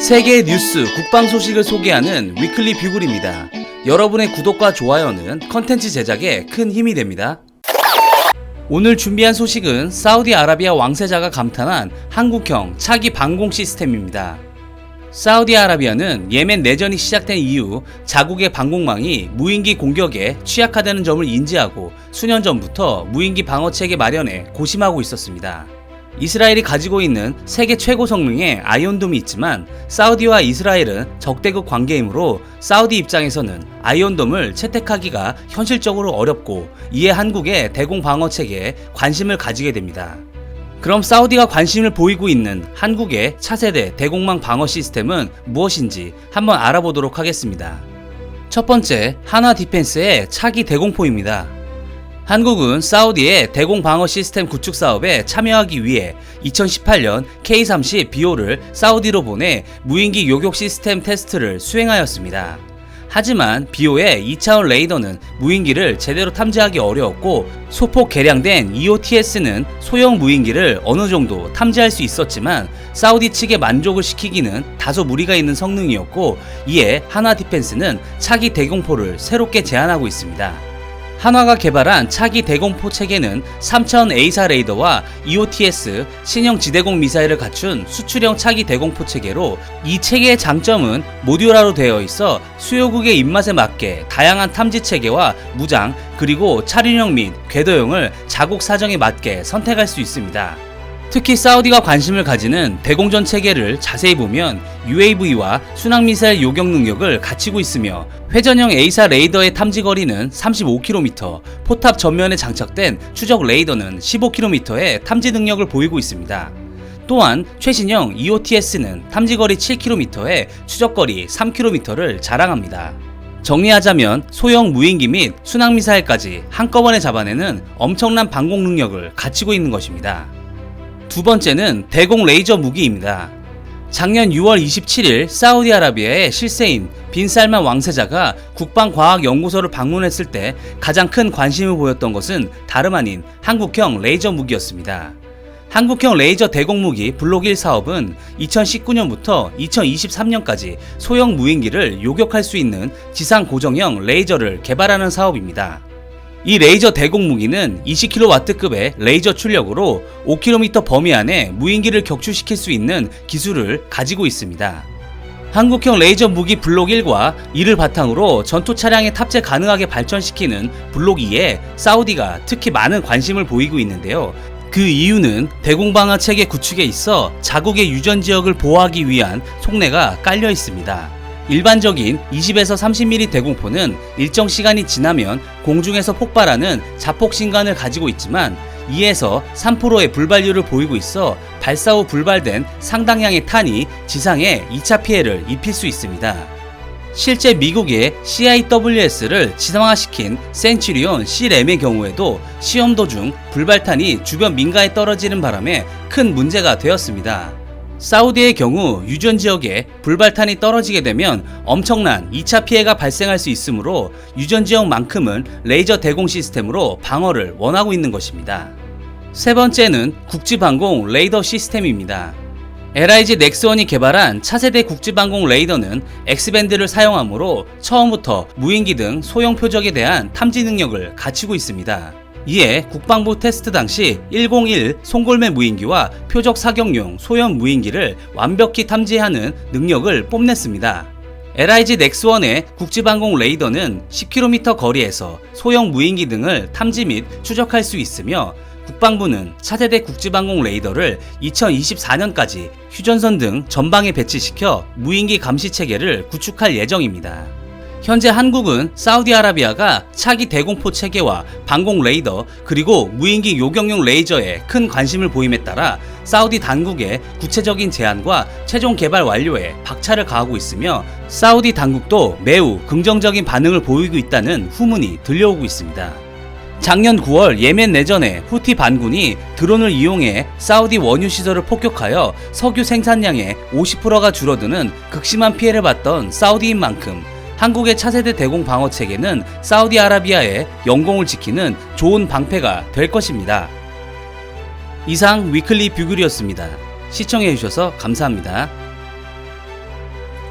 세계 뉴스, 국방 소식을 소개하는 위클리 뷰글입니다. 여러분의 구독과 좋아요는 컨텐츠 제작에 큰 힘이 됩니다. 오늘 준비한 소식은 사우디아라비아 왕세자가 감탄한 한국형 차기 방공 시스템입니다. 사우디아라비아는 예멘 내전이 시작된 이후 자국의 방공망이 무인기 공격에 취약하다는 점을 인지하고 수년 전부터 무인기 방어 체계 마련에 고심하고 있었습니다. 이스라엘이 가지고 있는 세계 최고 성능의 아이온돔이 있지만 사우디와 이스라엘은 적대국 관계이므로 사우디 입장에서는 아이온돔을 채택하기가 현실적으로 어렵고 이에 한국의 대공 방어 체계에 관심을 가지게 됩니다. 그럼 사우디가 관심을 보이고 있는 한국의 차세대 대공망 방어 시스템은 무엇인지 한번 알아보도록 하겠습니다. 첫 번째, 하나 디펜스의 차기 대공포입니다. 한국은 사우디의 대공 방어 시스템 구축 사업에 참여하기 위해 2018년 K-30 비오를 사우디로 보내 무인기 요격 시스템 테스트를 수행하였습니다. 하지만 비오의 2차원 레이더는 무인기를 제대로 탐지하기 어려웠고 소폭 개량된 EOTS는 소형 무인기를 어느 정도 탐지할 수 있었지만 사우디 측에 만족을 시키기는 다소 무리가 있는 성능이었고 이에 하나 디펜스는 차기 대공포를 새롭게 제안하고 있습니다. 한화가 개발한 차기 대공포 체계는 3000 A사 레이더와 EOTS 신형 지대공 미사일을 갖춘 수출형 차기 대공포 체계로 이 체계의 장점은 모듈화로 되어 있어 수요국의 입맛에 맞게 다양한 탐지 체계와 무장 그리고 차륜형 및 궤도형을 자국 사정에 맞게 선택할 수 있습니다. 특히 사우디가 관심을 가지는 대공전 체계를 자세히 보면 UAV와 순항미사일 요격 능력을 갖추고 있으며 회전형 A사 레이더의 탐지 거리는 35km, 포탑 전면에 장착된 추적 레이더는 15km의 탐지 능력을 보이고 있습니다. 또한 최신형 EOTS는 탐지거리 7km에 추적거리 3km를 자랑합니다. 정리하자면 소형 무인기 및 순항미사일까지 한꺼번에 잡아내는 엄청난 방공 능력을 갖추고 있는 것입니다. 두 번째는 대공 레이저 무기입니다. 작년 6월 27일 사우디아라비아의 실세인 빈 살만 왕세자가 국방과학연구소를 방문했을 때 가장 큰 관심을 보였던 것은 다름 아닌 한국형 레이저 무기였습니다. 한국형 레이저 대공무기 블록 1 사업은 2019년부터 2023년까지 소형 무인기를 요격할 수 있는 지상 고정형 레이저를 개발하는 사업입니다. 이 레이저 대공 무기는 20kW급의 레이저 출력으로 5km 범위 안에 무인기를 격추시킬 수 있는 기술을 가지고 있습니다. 한국형 레이저 무기 블록 1과 이를 바탕으로 전투 차량에 탑재 가능하게 발전시키는 블록 2에 사우디가 특히 많은 관심을 보이고 있는데요. 그 이유는 대공방어 체계 구축에 있어 자국의 유전 지역을 보호하기 위한 속내가 깔려 있습니다. 일반적인 20에서 30mm 대공포는 일정 시간이 지나면 공중에서 폭발하는 자폭 신관을 가지고 있지만 2에서 3%의 불발률을 보이고 있어 발사 후 불발된 상당량의 탄이 지상에 2차 피해를 입힐 수 있습니다. 실제 미국의 CIWS를 지상화시킨 센츄리온 C-램의 경우에도 시험 도중 불발탄이 주변 민가에 떨어지는 바람에 큰 문제가 되었습니다. 사우디의 경우 유전 지역에 불발탄이 떨어지게 되면 엄청난 2차 피해가 발생할 수 있으므로 유전 지역만큼은 레이저 대공 시스템으로 방어를 원하고 있는 것입니다. 세 번째는 국지방공 레이더 시스템입니다. LIG 넥스원이 개발한 차세대 국지방공 레이더는 X밴드를 사용하므로 처음부터 무인기 등 소형 표적에 대한 탐지 능력을 갖추고 있습니다. 이에 국방부 테스트 당시 101 송골매 무인기와 표적 사격용 소형 무인기를 완벽히 탐지하는 능력을 뽐냈습니다. LIG 넥스1의 국지방공 레이더는 10km 거리에서 소형 무인기 등을 탐지 및 추적할 수 있으며 국방부는 차세대 국지방공 레이더를 2024년까지 휴전선 등 전방에 배치시켜 무인기 감시 체계를 구축할 예정입니다. 현재 한국은 사우디아라비아가 차기 대공포 체계와 방공 레이더 그리고 무인기 요격용 레이저에 큰 관심을 보임에 따라 사우디 당국의 구체적인 제안과 최종 개발 완료에 박차를 가하고 있으며 사우디 당국도 매우 긍정적인 반응을 보이고 있다는 후문이 들려오고 있습니다. 작년 9월 예멘 내전에 후티 반군이 드론을 이용해 사우디 원유 시설을 폭격하여 석유 생산량의 50%가 줄어드는 극심한 피해를 봤던 사우디인 만큼 한국의 차세대 대공 방어 체계는 사우디아라비아의 영공을 지키는 좋은 방패가 될 것입니다. 이상 위클리 뷰글이었습니다. 시청해주셔서 감사합니다.